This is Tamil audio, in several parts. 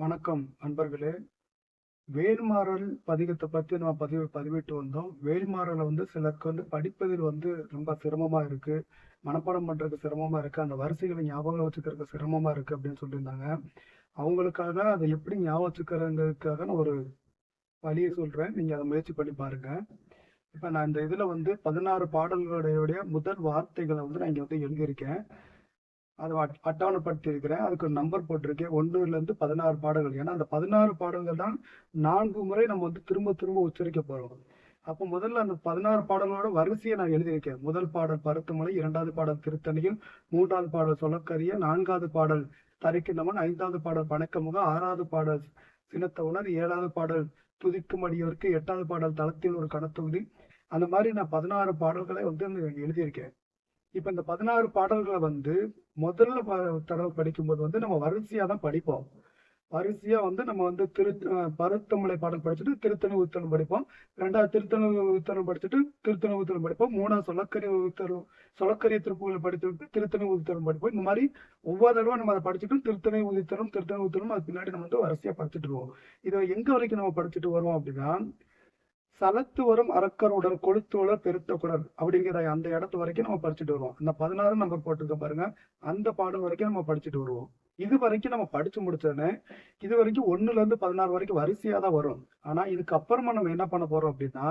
வணக்கம் நண்பர்களே. வேல்மாறல் பதிகத்தை பற்றி நம்ம பதிவு பதிவிட்டு வந்தோம். வேல்மாறலை வந்து சிலருக்கு வந்து படிப்பதில் வந்து ரொம்ப சிரமமாக இருக்குது மனப்பாடம் பண்ணுறதுக்கு சிரமமாக இருக்குது அந்த வரிசைகளை ஞாபகம் வச்சுக்கிறதுக்கு சிரமமாக இருக்குது அப்படின்னு சொல்லியிருந்தாங்க. அவங்களுக்காக அதை எப்படி ஞாபகம் வச்சுக்கிறதுக்காக நான் ஒரு வழியை சொல்கிறேன் நீங்கள் அதை முயற்சி பண்ணி பாருங்கள் இப்போ நான் இந்த இதில் வந்து பதினாறு பாடல்களுடைய முதல் வார்த்தைகளை வந்து நான் இங்கே வந்து எழுதியிருக்கேன். அது அட்- அதுக்கு ஒரு நம்பர் போட்டிருக்கேன். ஒன்றுலேருந்து பதினாறு பாடல்கள். ஏன்னா அந்த பதினாறு பாடல்கள் தான் நான்கு முறை நம்ம வந்து திரும்ப திரும்ப உச்சரிக்க போகிறோம் அப்போ முதல்ல அந்த பதினாறு பாடல்களோட வரிசையை நான் எழுதியிருக்கேன் முதல் பாடல் பருத்தமலை இரண்டாவது பாடல் திருத்தணியில் மூன்றாவது பாடல் சொலக்கரிய நான்காவது பாடல் தரிக்கின்றமன் ஐந்தாவது பாடல் பணக்கமுக ஆறாவது பாடல் சினத்தவுணர் ஏழாவது பாடல் துதிக்கும் அடியோருக்கு எட்டாவது பாடல் தளத்தில் ஒரு கணத்தொகுதி அந்த மாதிரி நான் பதினாறு பாடல்களை வந்து எழுதியிருக்கேன். இப்ப இந்த பதினாறு பாடல்களை வந்து முதல்ல தடவை படிக்கும்போது வந்து நம்ம வரிசையா தான் படிப்போம். வரிசையா வந்து நம்ம வந்து திரு பருத்தமலை பாடல் படிச்சுட்டு திருத்தணி உத்தரம் படிப்போம். ரெண்டாவது திருத்தணி உத்தரம் படிச்சுட்டு திருத்தணி உத்தரம் படிப்போம். மூணாவது சொலக்கரி உத்தரம் சொலக்கரிய திருப்புகளை படிச்சுட்டு திருத்தணி உத்தரம் படிப்போம். இந்த மாதிரி ஒவ்வொரு தடவை நம்ம அதை படிச்சுட்டு திருத்தணி உதித்தரம் திருத்தணி உத்தரம் அது பின்னாடி நம்ம வந்து வரிசையா படிச்சுட்டு வருவோம். இதை எங்க வரைக்கும் நம்ம படிச்சுட்டு வருவோம் அப்படின்னா சலத்து வரும் அரக்கருடன் கொளுத்துவலர் பெருத்த குடர் அப்படிங்கிற அந்த இடத்து வரைக்கும் நம்ம படிச்சுட்டு வருவோம். அந்த பதினாறு நம்பர் போட்டிருக்க பாருங்க. அந்த பாடம் வரைக்கும் நம்ம படிச்சுட்டு வருவோம். இது வரைக்கும் நம்ம படிச்சு முடிச்சோடனே இது வரைக்கும் ஒண்ணுல இருந்து பதினாறு வரைக்கும் வரிசையா தான் வரும். ஆனா இதுக்கு அப்புறமா நம்ம என்ன பண்ண போறோம் அப்படின்னா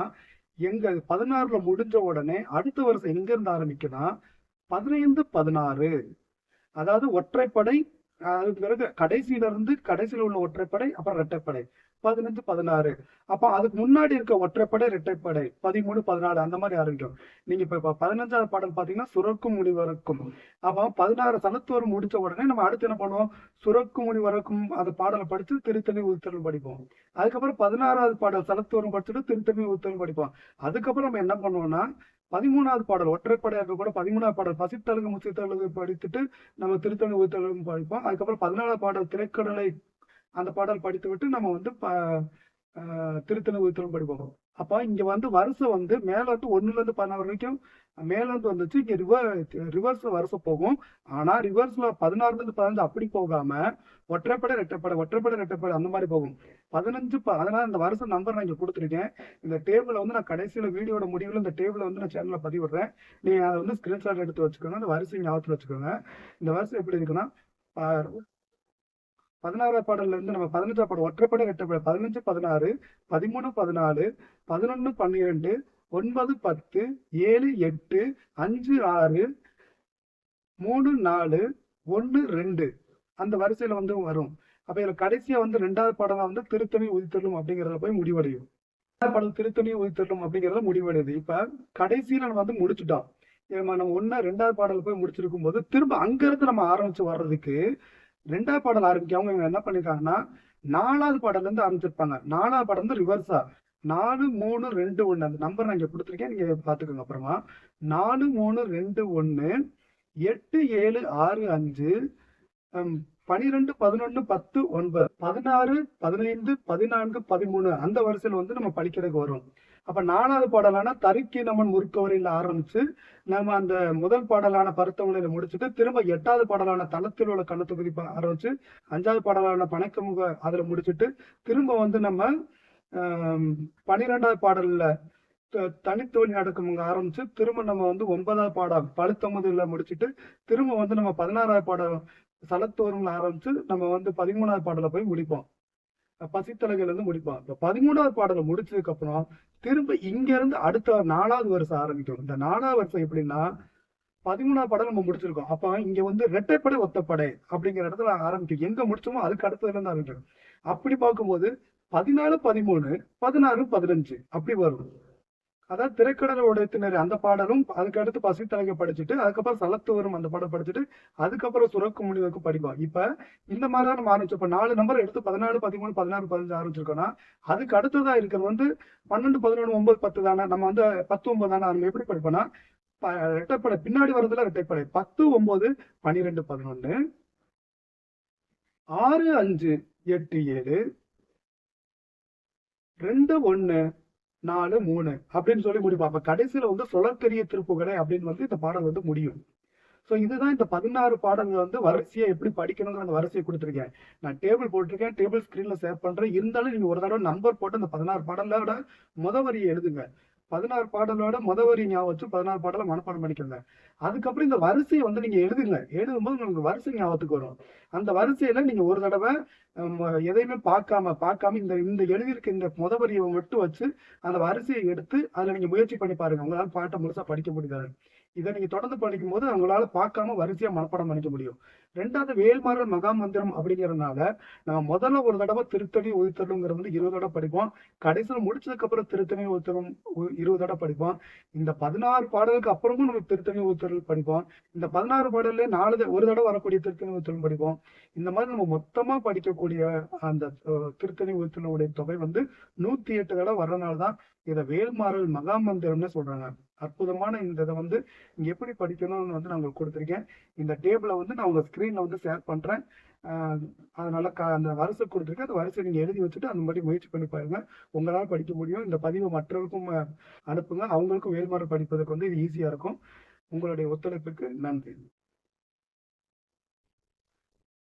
எங்க பதினாறுல முடிஞ்ச உடனே அடுத்த வருஷம் எங்க இருந்து ஆரம்பிக்குன்னா பதினைந்து பதினாறு. அதாவது ஒற்றைப்படை அதுக்கு பிறகு கடைசியில இருந்து கடைசியில உள்ள ஒற்றைப்படை அப்புறம் இரட்டைப்படை. பதினஞ்சு பதினாறு. அப்ப அதுக்கு முன்னாடி இருக்க ஒற்றைப்படை இரட்டைப்படை. பதிமூணு பதினாலு அந்த மாதிரி ஆரம்பிக்கும். நீங்க இப்ப பதினஞ்சாவது பாடல் பாத்தீங்கன்னா சுரக்கும் முடிவரக்கும் அப்ப பதினாறு சனத்துவரம் முடிச்ச உடனே நம்ம அடுத்து என்ன பண்ணுவோம்? சுரக்கும் முடிவரக்கும் அந்த பாடலை படிச்சு திருத்தணி உத்தரவு படிப்போம். அதுக்கப்புறம் பதினாறாவது பாடல் சனத்துவரம் படிச்சுட்டு திருத்தணி உத்தரவு படிப்போம். அதுக்கப்புறம் நம்ம என்ன பண்ணுவோம்னா பதிமூணாவது பாடல் ஒற்றைப்படையாக கூட பதிமூணாவது பாடல் பசித்தழுகு முசித்தழுகு படித்துட்டு நம்ம திருத்தணி உத்தரவு படிப்போம். அதுக்கப்புறம் பதினாலாவது பாடல் திரைக்கடலை அந்த பாடல் படித்து விட்டு நம்ம வந்து ப- ஆஹ் திருத்தணி உத்தரவு படிப்போம். அப்ப இங்க வந்து வருஷம் வந்து மேல இருந்து ஒண்ணுல இருந்து பதினாறு வரைக்கும் மேல இருந்து வந்துச்சு இங்க ரிவர் ரிவர்ஸ் வருஷம் போகும். ஆனா ரிவர்ஸ்ல பதினாறுல இருந்து பதினஞ்சு அப்படி போகாம ஒற்றைப்படை ரெட்டைப்படை ஒற்றைப்படை ரெட்டைப்படை அந்த மாதிரி போகும். பதினஞ்சு ப- அதனால இந்த வருஷம் நம்பர் நான் இங்கே கொடுத்துருக்கேன். இந்த டேபிளை வந்து நான் கடைசியில் வீடியோட முடிவில் இந்த டேபிளை வந்து நான் சேனலில் பதிவிடுறேன். நீங்கள் அதை வந்து ஸ்கிரீன்ஷாட் எடுத்து வச்சுக்கோங்க. அந்த வரிசை ஞாபகத்தில் வச்சுக்கோங்க. இந்த வருஷம் எப்படி இருக்குன்னா ப- பதினாறாவது பாடல்ல இருந்து நம்ம பதினஞ்சாம் பாடல் ஒற்றைப்படை ரெட்டைப்படை பதினஞ்சு பதினாறு பதிமூணு பதினாலு பதினொன்று பன்னிரெண்டு ஒன்பது பத்து ஏழு எட்டு அஞ்சு ஆறு மூணு நாலு ஒன்று ரெண்டு. அந்த வரிசையில் வந்து வரும். அப்ப இதுல கடைசியா வந்து ரெண்டாவது பாடலா வந்து திருத்தணி உதித்தலும் அப்படிங்கறத போய் முடிவடையும். ரெண்டாவது பாடல் திருத்தணி உதித்தலும் அப்படிங்கறத முடிவடையுது. இப்ப கடைசியில நம்ம வந்து முடிச்சுட்டோம். நம்ம ஒன்னா ரெண்டாவது பாடல் போய் முடிச்சிருக்கும் போது திரும்ப அங்க இருந்து நம்ம ஆரம்பிச்சு வர்றதுக்கு ரெண்டாவது பாடல் ஆரம்பிக்க இவங்க என்ன பண்ணிருக்காங்கன்னா நாலாவது பாடல இருந்து ஆரம்பிச்சிருப்பாங்க. நாலாவது பாடல் வந்து ரிவர்ஸா நாலு மூணு ரெண்டு ஒண்ணு. அந்த நம்பர் நான் இங்க கொடுத்துருக்கேன். நீங்க பாத்துக்கோங்க அப்புறமா. நாலு மூணு ரெண்டு ஒண்ணு எட்டு ஏழு ஆறு அஞ்சு பனிரெண்டு பதினொன்னு பத்து ஒன்பது. பதினாறு பதினைந்து பதினான்கு பதிமூணு. அந்த வரிசையில வந்து நம்ம படிக்கிறதுக்கு வரும். அப்ப நாலாவது பாடலான தருக்கி நமன் முறுக்கவரையில ஆரம்பிச்சு நம்ம அந்த முதல் பாடலான பருத்தமலையில முடிச்சுட்டு திரும்ப எட்டாவது பாடலான தளத்தில் உள்ள கண்ணத்தொகுதி பா- ஆரம்பிச்சு அஞ்சாவது பாடலான பணக்கமுக அதுல முடிச்சுட்டு திரும்ப வந்து நம்ம பனிரெண்டாவது பன்னிரெண்டாவது பாடல்ல தனித்தோழி அடக்கமுங்க ஆரம்பிச்சு திரும்ப நம்ம வந்து ஒன்பதாவது பாடம் பழுத்தொன்பதுல முடிச்சுட்டு திரும்ப வந்து நம்ம பதினாறாவது பாடம் சலத்தோறும்ல ஆரம்பிச்சு நம்ம வந்து பதிமூணாவது பாடல போய் முடிப்போம். பசித்தலைகள் இருந்து முடிப்போம். இப்ப பதிமூணாவது பாடலை முடிச்சதுக்கு அப்புறம் திரும்ப இங்க இருந்து அடுத்த நாலாவது வருஷம் ஆரம்பிக்கும் இந்த நாலாவது வருஷம் எப்படின்னா பதிமூணாவது பாடல் நம்ம முடிச்சிருக்கோம். அப்ப இங்க வந்து ரெட்டைப்படை ஒத்தப்படை அப்படிங்கிற இடத்துல ஆரம்பிக்கும். எங்க முடிச்சோமோ அதுக்கு அடுத்ததுல இருந்து ஆரம்பிக்கும் அப்படி பார்க்கும்போது பதினாலு பதிமூணு பதினாறு பதினஞ்சு அப்படி வரும். அதாவது திரைக்கடல் உடைத்தினர் அந்த பாடலும் அதுக்கு அடுத்து பசித்தலைங்க படிச்சுட்டு அதுக்கப்புறம் சலத்து வரும் அந்த பாடம் படிச்சுட்டு அதுக்கப்புறம் சுரக்கு முடிவுக்கு படிப்போம் இப்ப இந்த மாதிரி தான் நம்ம ஆரம்பிச்சோம். இப்ப நாலு நம்பர் எடுத்து பதினாலு பதிமூணு பதினாறு பதினஞ்சு ஆரம்பிச்சிருக்கோம்னா அதுக்கு அடுத்ததா இருக்கிறது வந்து பன்னெண்டு பதினொன்று ஒன்பது பத்து தானே? நம்ம வந்து பத்து ஒன்பது தானே? நம்ம எப்படி படிப்போம்னா ரெட்டைப்படை பின்னாடி வர்றதுல ரெட்டைப்படை பத்து ஒன்பது பன்னிரெண்டு பதினொன்னு ஆறு அஞ்சு எட்டு ஏழு ரெண்டு ஒன்று நாலு மூணு அப்படின்னு சொல்லி முடிப்போம். அப்ப கடைசியில வந்து சுழற்கரிய திருப்புகளை அப்படின்னு வந்து இந்த பாடல் வந்து முடியும். ஸோ இதுதான் இந்த பதினாறு பாடல்கள் வந்து வரிசையை எப்படி படிக்கணுங்கிற அந்த வரிசையை கொடுத்துருக்கேன். நான் டேபிள் போட்டிருக்கேன் டேபிள் ஸ்க்ரீன்ல ஷேர் பண்றேன். இருந்தாலும் நீங்க ஒரு தடவை நம்பர் போட்டு அந்த பதினாறு பாடலோட முத வரியை எழுதுங்க. பதினாறு பாடலோட முத வரி ஞாபகம் வச்சு பதினாறு பாடலை மனப்பாடம் பண்ணிக்கோங்க. அதுக்கப்புறம் இந்த வரிசையை வந்து நீங்க எழுதுங்க. எழுதும்போது உங்களுக்கு வரிசை ஞாபகத்துக்கு வரும். அந்த வரிசையில நீங்க ஒரு தடவை எதையுமே பார்க்காம பார்க்காம இந்த இந்த எழுதியிருக்க இந்த முத வரியை மட்டும் வச்சு அந்த வரிசையை எடுத்து அதுல நீங்க முயற்சி பண்ணி பாருங்க. உங்களால பாட்டை முழுசா படிக்க முடியாது இதை நீங்க தொடர்ந்து படிக்கும் போது உங்களால பார்க்காம வரிசையா மனப்பாடம் பண்ணிக்க முடியும். ரெண்டாவது வேல்மாறல் மகா மந்திரம் அப்படிங்கறதுனால நான் முதல்ல ஒரு தடவை திருத்தணி உயிர்த்தலுங்கிறது வந்து இருபது தடவை படிப்போம். கடைசியில் முடிச்சதுக்கு அப்புறம் திருத்தணி உயிர்த்தலும் இருபது தடவை படிப்போம். இந்த பதினாறு பாடலுக்கு அப்புறமும் நம்ம திருத்தணி உயிர்த்தல் படிப்போம். இந்த பதினாறு பாடல்ல நாலு ஒரு தடவை வரக்கூடிய திருத்தணி உயிர்த்தலும் படிப்போம். இந்த மாதிரி நம்ம மொத்தமா படிக்கக்கூடிய அந்த திருத்தணி உயிர்த்தலுடைய தொகை வந்து நூத்தி எட்டு தடவை வர்றதுனால தான் இதை வேல்மாறல் மகா மந்திரம்னு சொல்றாங்க. அற்புதமான இந்த இதை வந்து இங்க எப்படி படிக்கணும்னு வந்து நான் உங்களுக்கு கொடுத்துருக்கேன். இந்த டேபிளை வந்து நான் உங்க ஸ்கிரீன்ல வந்து ஷேர் பண்றேன். அதனால க- அந்த வரிசை கொடுத்துருக்கேன். அந்த வரிசை நீங்க எழுதி வச்சுட்டு அந்த மாதிரி முயற்சி பண்ணி பாருங்க. உங்களால படிக்க முடியும். இந்த பதிவை மற்றவருக்கும் அனுப்புங்க. அவங்களுக்கும் வேல்மாறல் படிப்பதற்கு வந்து இது ஈஸியா இருக்கும். உங்களுடைய ஒத்துழைப்புக்கு நன்றி.